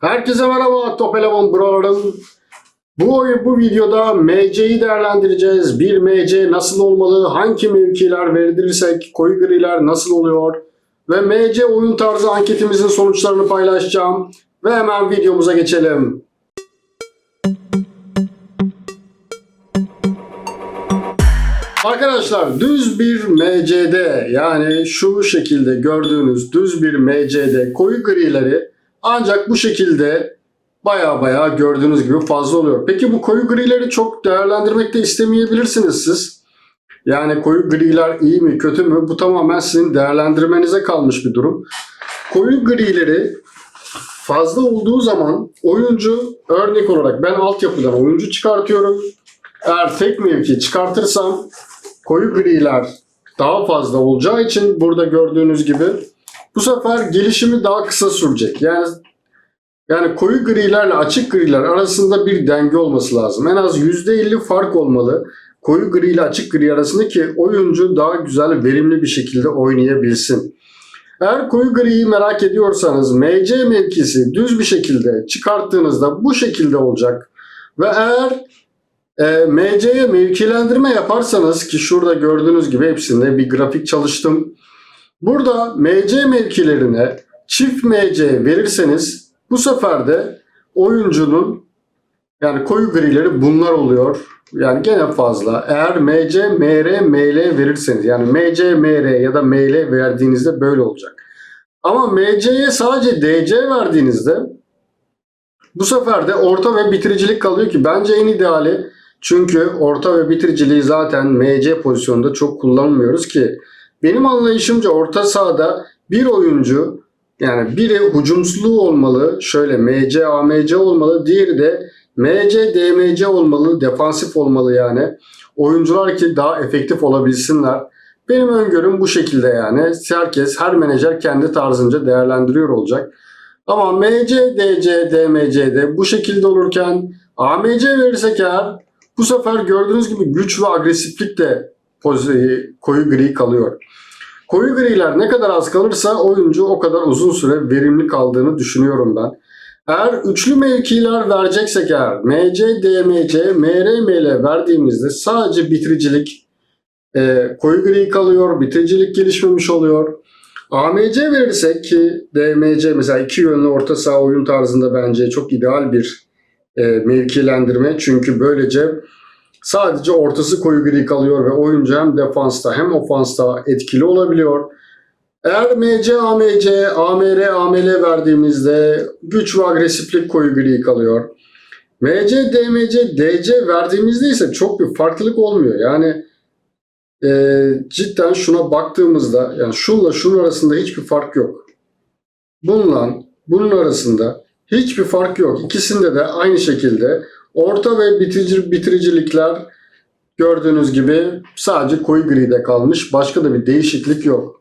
Herkese merhaba Top Eleman Bro'larım. Bu bu videoda MC'yi değerlendireceğiz. Bir MC nasıl olmalı? Hangi mevkiler verilirsek koyu griler nasıl oluyor? Ve MC oyun tarzı anketimizin sonuçlarını paylaşacağım. Ve hemen videomuza geçelim. Arkadaşlar düz bir MC'de yani şu şekilde gördüğünüz düz bir MC'de koyu grileri ancak bu şekilde baya baya gördüğünüz gibi fazla oluyor. Peki bu koyu grileri çok değerlendirmekte istemeyebilirsiniz siz. Yani koyu griler iyi mi kötü mü bu tamamen sizin değerlendirmenize kalmış bir durum. Koyu grileri fazla olduğu zaman oyuncu örnek olarak ben altyapıdan oyuncu çıkartıyorum. Eğer tek mevki çıkartırsam koyu griler daha fazla olacağı için burada gördüğünüz gibi bu sefer gelişimi daha kısa sürecek. Yani yani koyu grilerle açık griler arasında bir denge olması lazım. En az %50 fark olmalı. Koyu gri ile açık gri arasında ki oyuncu daha güzel verimli bir şekilde oynayabilsin. Eğer koyu griyi merak ediyorsanız MC mevkisi düz bir şekilde çıkarttığınızda bu şekilde olacak. Ve eğer e, MC'ye mevkilendirme yaparsanız ki şurada gördüğünüz gibi hepsinde bir grafik çalıştım. Burada MC mevkilerine çift MC verirseniz bu sefer de oyuncunun yani koyu grileri bunlar oluyor. Yani gene fazla. Eğer MC, MR, ML verirseniz yani MC, MR ya da ML verdiğinizde böyle olacak. Ama MC'ye sadece DC verdiğinizde bu sefer de orta ve bitiricilik kalıyor ki bence en ideali çünkü orta ve bitiriciliği zaten MC pozisyonunda çok kullanmıyoruz ki benim anlayışımca orta sahada bir oyuncu yani biri hücumsuzluğu olmalı. Şöyle MC, AMC olmalı. Diğeri de MC, DMC olmalı. Defansif olmalı yani. Oyuncular ki daha efektif olabilsinler. Benim öngörüm bu şekilde yani. Herkes, her menajer kendi tarzınca değerlendiriyor olacak. Ama MC, DC, DMC'de bu şekilde olurken AMC verirsek eğer bu sefer gördüğünüz gibi güç ve agresiflik de koyu gri kalıyor. Koyu griler ne kadar az kalırsa oyuncu o kadar uzun süre verimli kaldığını düşünüyorum ben. Eğer üçlü mevkiler vereceksek eğer MC, DMC, MR, ML verdiğimizde sadece bitiricilik e, koyu gri kalıyor, bitiricilik gelişmemiş oluyor. AMC verirsek ki DMC mesela iki yönlü orta saha oyun tarzında bence çok ideal bir e, mevkilendirme. Çünkü böylece Sadece ortası koyu gri kalıyor ve oyuncu hem defansta hem ofansta etkili olabiliyor. Eğer MC, AMC, AMR, AML verdiğimizde güç ve agresiflik koyu gri kalıyor. MC, DMC, DC verdiğimizde ise çok bir farklılık olmuyor. Yani e, cidden şuna baktığımızda yani şunla şunun arasında hiçbir fark yok. Bununla bunun arasında hiçbir fark yok. İkisinde de aynı şekilde Orta ve bitirici, bitiricilikler gördüğünüz gibi sadece koyu gride kalmış. Başka da bir değişiklik yok.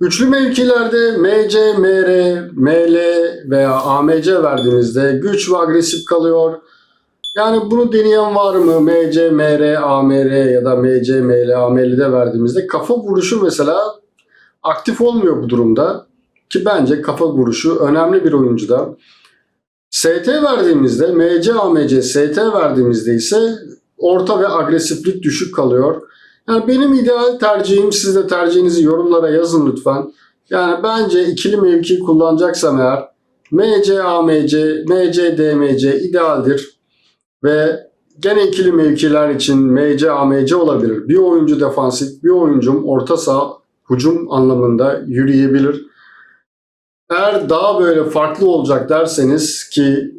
Üçlü mevkilerde MC, MR, ML veya AMC verdiğimizde güç ve agresif kalıyor. Yani bunu deneyen var mı? MC, MR, AMR ya da MC, ML, AML'de verdiğimizde kafa vuruşu mesela aktif olmuyor bu durumda. Ki bence kafa vuruşu önemli bir oyuncuda. ST verdiğimizde MC, AMC, ST verdiğimizde ise orta ve agresiflik düşük kalıyor. Yani benim ideal tercihim siz de tercihinizi yorumlara yazın lütfen. Yani bence ikili mevki kullanacaksam eğer MC, AMC, MC, DMC idealdir. Ve gene ikili mevkiler için MC, AMC olabilir. Bir oyuncu defansif, bir oyuncum orta saha hücum anlamında yürüyebilir. Eğer daha böyle farklı olacak derseniz ki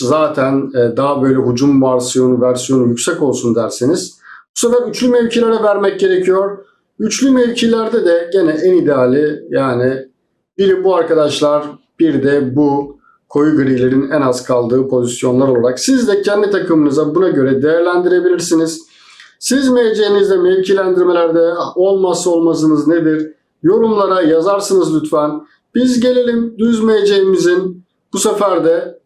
zaten e, daha böyle hücum versiyonu versiyonu yüksek olsun derseniz bu sefer üçlü mevkilere vermek gerekiyor. Üçlü mevkilerde de gene en ideali yani biri bu arkadaşlar bir de bu koyu grilerin en az kaldığı pozisyonlar olarak siz de kendi takımınıza buna göre değerlendirebilirsiniz. Siz MC'nizde mevkilendirmelerde olmazsa olmazınız nedir? Yorumlara yazarsınız lütfen. Biz gelelim düz MC'mizin bu sefer de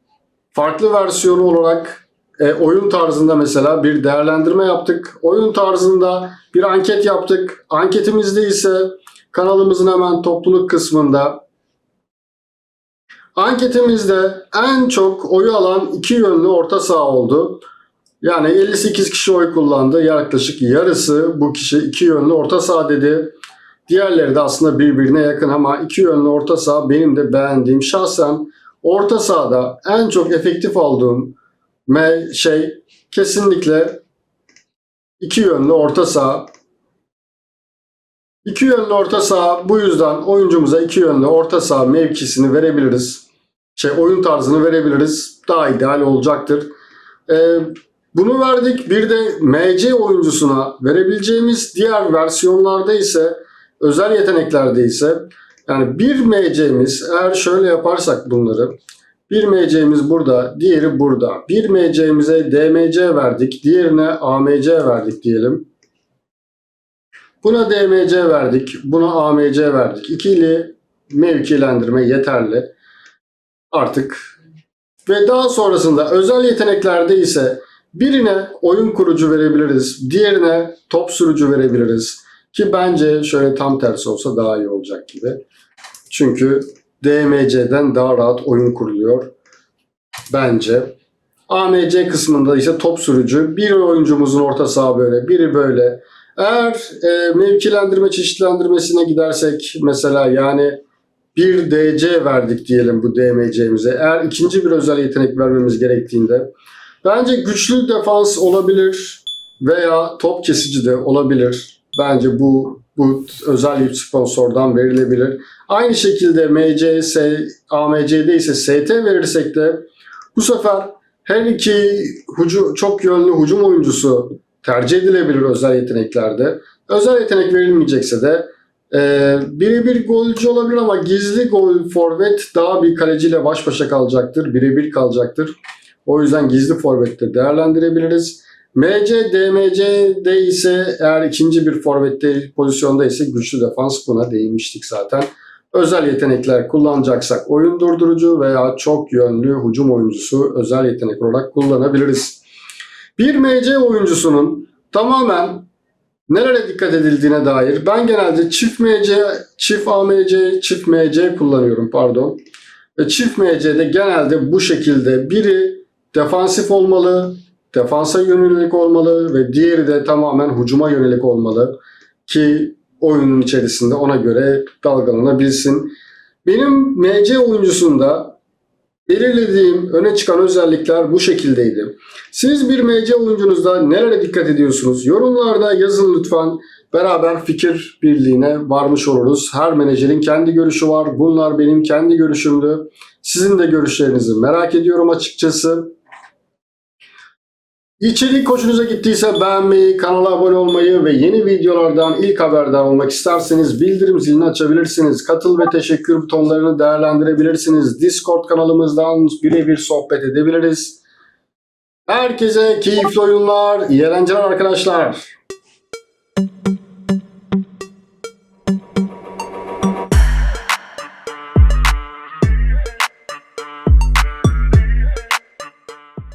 farklı versiyonu olarak e, oyun tarzında mesela bir değerlendirme yaptık. Oyun tarzında bir anket yaptık. Anketimizde ise kanalımızın hemen topluluk kısmında Anketimizde en çok oyu alan iki yönlü orta saha oldu. Yani 58 kişi oy kullandı. Yaklaşık yarısı bu kişi iki yönlü orta saha dedi. Diğerleri de aslında birbirine yakın ama iki yönlü orta saha benim de beğendiğim. Şahsen orta sahada en çok efektif me- şey kesinlikle iki yönlü orta saha. İki yönlü orta saha bu yüzden oyuncumuza iki yönlü orta saha mevkisini verebiliriz. Şey oyun tarzını verebiliriz. Daha ideal olacaktır. Ee, bunu verdik. Bir de MC oyuncusuna verebileceğimiz diğer versiyonlarda ise özel yeteneklerde ise yani bir MC'miz eğer şöyle yaparsak bunları bir MC'miz burada, diğeri burada. Bir MC'mize DMC verdik, diğerine AMC verdik diyelim. Buna DMC verdik, buna AMC verdik. İkili mevkilendirme yeterli. Artık ve daha sonrasında özel yeteneklerde ise birine oyun kurucu verebiliriz, diğerine top sürücü verebiliriz. Ki bence şöyle tam tersi olsa daha iyi olacak gibi. Çünkü DMC'den daha rahat oyun kuruluyor bence. AMC kısmında ise top sürücü. Bir oyuncumuzun orta saha böyle, biri böyle. Eğer e, mevkilendirme çeşitlendirmesine gidersek mesela yani bir DC verdik diyelim bu DMC'mize. Eğer ikinci bir özel yetenek vermemiz gerektiğinde bence güçlü defans olabilir veya top kesici de olabilir. Bence bu bu özel bir sponsordan verilebilir. Aynı şekilde MC, S, AMC'de ise ST verirsek de bu sefer her iki hucu, çok yönlü hücum oyuncusu tercih edilebilir özel yeteneklerde. Özel yetenek verilmeyecekse de e, birebir golcü olabilir ama gizli gol forvet daha bir kaleciyle baş başa kalacaktır. Birebir kalacaktır. O yüzden gizli forvette değerlendirebiliriz. MC, DMC'de ise eğer ikinci bir forvette pozisyonda ise güçlü defans buna değinmiştik zaten. Özel yetenekler kullanacaksak oyun durdurucu veya çok yönlü hücum oyuncusu özel yetenek olarak kullanabiliriz. Bir MC oyuncusunun tamamen nereye dikkat edildiğine dair ben genelde çift MC, çift AMC, çift MC kullanıyorum pardon. Ve çift MC'de genelde bu şekilde biri defansif olmalı, defansa yönelik olmalı ve diğeri de tamamen hücuma yönelik olmalı ki oyunun içerisinde ona göre dalgalanabilsin. Benim MC oyuncusunda belirlediğim öne çıkan özellikler bu şekildeydi. Siz bir MC oyuncunuzda nerelere dikkat ediyorsunuz? Yorumlarda yazın lütfen. Beraber fikir birliğine varmış oluruz. Her menajerin kendi görüşü var. Bunlar benim kendi görüşümdü. Sizin de görüşlerinizi merak ediyorum açıkçası. İçerik hoşunuza gittiyse beğenmeyi, kanala abone olmayı ve yeni videolardan ilk haberdar olmak isterseniz bildirim zilini açabilirsiniz. Katıl ve teşekkür butonlarını değerlendirebilirsiniz. Discord kanalımızdan birebir sohbet edebiliriz. Herkese keyifli oyunlar, iyi eğlenceler arkadaşlar.